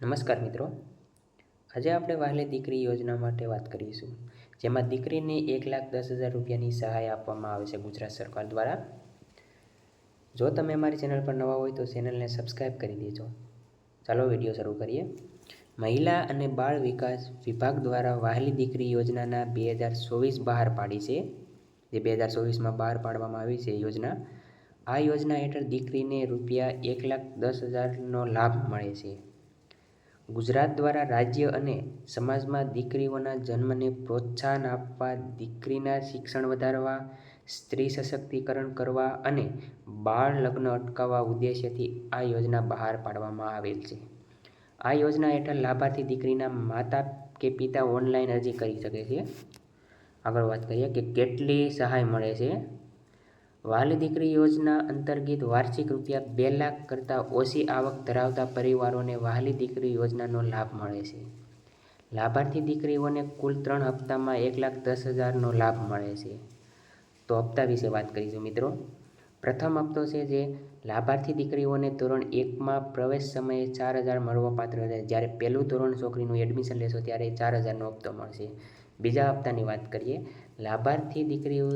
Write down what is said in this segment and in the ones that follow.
નમસ્કાર મિત્રો. આજે આપણે વહાલી દીકરી યોજના માટે વાત કરીશું. જેમાં દીકરીને એક લાખ દસ હજાર રૂપિયાની સહાય આપવામાં આવે છે ગુજરાત સરકાર દ્વારા. જો તમે અમારી ચેનલ પર નવા હોય તો ચેનલને સબસ્ક્રાઈબ કરી દેજો. ચાલો વીડિયો શરૂ કરીએ. મહિલા અને બાળ વિકાસ વિભાગ દ્વારા વહાલી દીકરી યોજનાના બે હજાર ચોવીસ બહાર પાડી છે. જે બે હજાર ચોવીસમાં બહાર પાડવામાં આવી છે યોજના. આ યોજના હેઠળ દીકરીને રૂપિયા એક લાખ દસ હજારનો લાભ મળે છે. ગુજરાત દ્વારા રાજ્ય અને સમાજમાં દીકરીઓના જન્મને પ્રોત્સાહન આપવા, દીકરીના શિક્ષણ વધારવા, સ્ત્રી સશક્તિકરણ કરવા અને બાળ લગ્ન અટકાવવા ઉદ્દેશ્યથી આ યોજના બહાર પાડવામાં આવેલ છે. આ યોજના હેઠળ લાભાર્થી દીકરીના માતા કે પિતા ઓનલાઈન અરજી કરી શકે છે. આગળ વાત કરીએ કે કેટલી સહાય મળે છે. વહાલી દીકરી યોજના અંતર્ગત વાર્ષિક રૂપિયા બે લાખ કરતાં ઓછી આવક ધરાવતા પરિવારોને વહાલી દીકરી યોજનાનો લાભ મળે છે. લાભાર્થી દીકરીઓને કુલ ત્રણ હપ્તામાં એક લાખ દસ હજારનો લાભ મળે છે. તો હપ્તા વિશે વાત કરીશું મિત્રો. પ્રથમ હપ્તો છે જે લાભાર્થી દીકરીઓને ધોરણ એકમાં પ્રવેશ સમયે ચાર હજાર મળવાપાત્ર છે. જ્યારે પહેલું ધોરણ છોકરીનું એડમિશન લેશો ત્યારે ચાર હજારનો હપ્તો મળશે. બીજા હપ્તાની વાત કરીએ. લાભાર્થી દીકરીઓ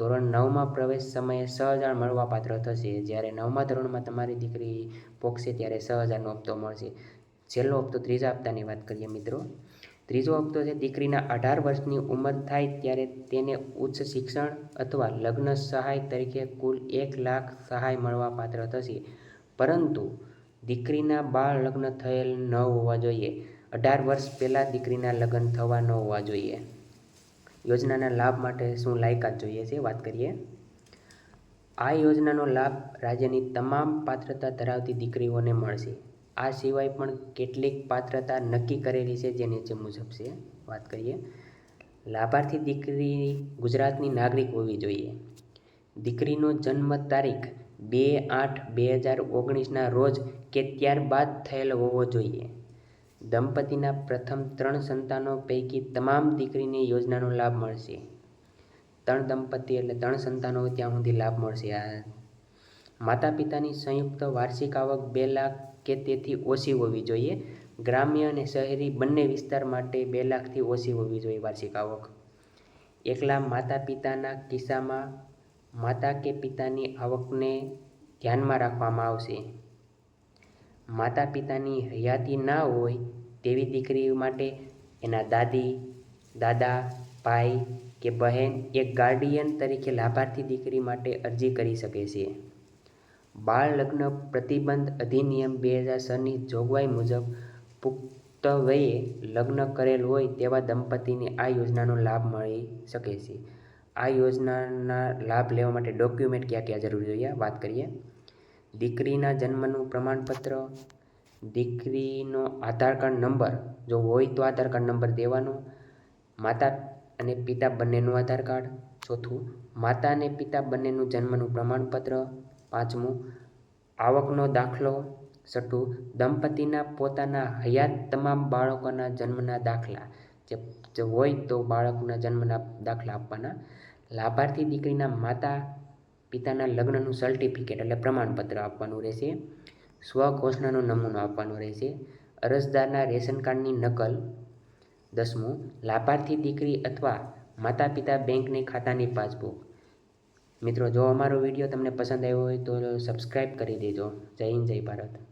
ધોરણ નવમાં પ્રવેશ સમયે છ હજાર મળવાપાત્ર થશે. જ્યારે નવમા ધોરણમાં તમારી દીકરી પોગશે ત્યારે છ હજારનો હપ્તો મળશે. છેલ્લો હપ્તો ત્રીજા હપ્તાની વાત કરીએ મિત્રો. ત્રીજો હપ્તો છે દીકરીના અઢાર વર્ષની ઉંમર થાય ત્યારે તેને ઉચ્ચ શિક્ષણ અથવા લગ્ન સહાય તરીકે કુલ એક લાખ સહાય મળવાપાત્ર થશે. પરંતુ દીકરીના બાળ લગ્ન થયેલ ન હોવા જોઈએ. અઢાર વર્ષ પહેલાં દીકરીના લગ્ન થવા ન હોવા જોઈએ. યોજનાના લાભ માટે શું લાયકાત જોઈએ છે? વાત કરીએ. આ યોજનાનો લાભ રાજ્યની તમામ પાત્રતા ધરાવતી દીકરીઓને મળશે. આ સિવાય પણ કેટલીક પાત્રતા નક્કી કરેલી છે જે નીચે મુજબ છે. વાત કરીએ. લાભાર્થી દીકરી ગુજરાતની નાગરિક હોવી જોઈએ. દીકરીનો જન્મ તારીખ બે આઠ બે હજાર ઓગણીસના રોજ કે ત્યારબાદ થયેલો હોવો જોઈએ. દંપતીના પ્રથમ ત્રણ સંતાનો પૈકી તમામ દીકરીને યોજનાનો લાભ મળશે. ત્રણ દંપતી એટલે ત્રણ સંતાનો ત્યાં સુધી લાભ મળશે. માતા પિતાની સંયુક્ત વાર્ષિક આવક બે લાખ કે તેથી ઓછી હોવી જોઈએ. ગ્રામ્ય અને શહેરી બંને વિસ્તાર માટે બે લાખથી ઓછી હોવી જોઈએ વાર્ષિક આવક. એકલા માતા પિતાના કિસ્સામાં માતા કે પિતાની આવકને ધ્યાનમાં રાખવામાં આવશે. માતા પિતાની હયાતી ના હોય તેવી દીકરી માટે એના દાદી, દાદા, ભાઈ કે બહેન એક ગાર્ડિયન તરીકે લાભાર્થી દીકરી માટે અરજી કરી શકે છે. બાળ લગ્ન પ્રતિબંધ અધિનિયમ બે હજાર છની જોગવાઈ મુજબ પુખ્ત વયે લગ્ન કરેલ હોય તેવા દંપતીને આ યોજનાનો લાભ મળી શકે છે. આ યોજનાના લાભ લેવા માટે ડોક્યુમેન્ટ ક્યાં ક્યાં જરૂરી જોઈએ વાત કરીએ? દીકરીના જન્મનું પ્રમાણપત્ર, દીકરીનો આધાર કાર્ડ નંબર, જો હોય તો આધાર કાર્ડ નંબર દેવાનો. માતા અને પિતા બંનેનું આધાર કાર્ડ. ચોથું, માતા અને પિતા બંનેનું જન્મનું પ્રમાણપત્ર. પાંચમું, આવકનો દાખલો. છઠ્ઠું, દંપતીના પોતાના હયાત તમામ બાળકોના જન્મના દાખલા. જે હોય તો બાળકના જન્મના દાખલા આપવાના. લાભાર્થી દીકરીના માતા પિતાના લગ્નનું સર્ટિફિકેટ એટલે પ્રમાણપત્ર આપવાનું રહેશે, સ્વઘોષણાનો નમૂનો આપવાનો રહેશે, અરજદારના રેશન કાર્ડની નકલ, દસમું, લાભાર્થી દીકરી અથવા માતા પિતા બેંકની ખાતાની પાસબુક. મિત્રો, જો અમારો વીડિયો તમને પસંદ આવ્યો હોય તો સબસ્ક્રાઈબ કરી દેજો. જય હિન્દ, જય ભારત.